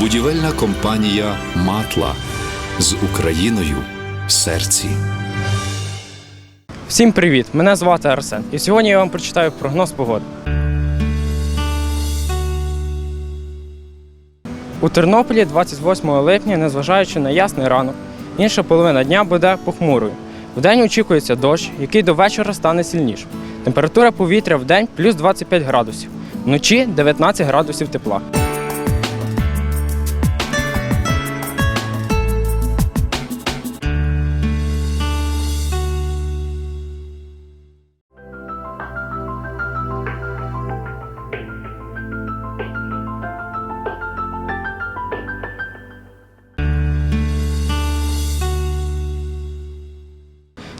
Будівельна компанія Матла з Україною в серці. Всім привіт! Мене звати Арсен. І сьогодні я вам прочитаю прогноз погоди. У Тернополі 28 липня, незважаючи на ясний ранок, інша половина дня буде похмурою. Вдень очікується дощ, який до вечора стане сильнішим. Температура повітря в день плюс 25 градусів, вночі 19 градусів тепла.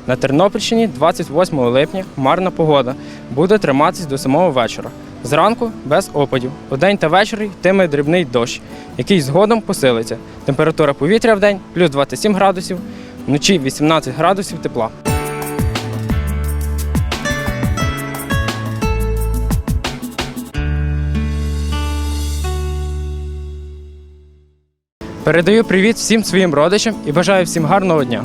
На Тернопільщині 28 липня хмарна погода буде триматись до самого вечора. Зранку без опадів. Удень та ввечері йтиме дрібний дощ, який згодом посилиться. Температура повітря в день плюс 27 градусів, вночі 18 градусів тепла. Передаю привіт всім своїм родичам і бажаю всім гарного дня.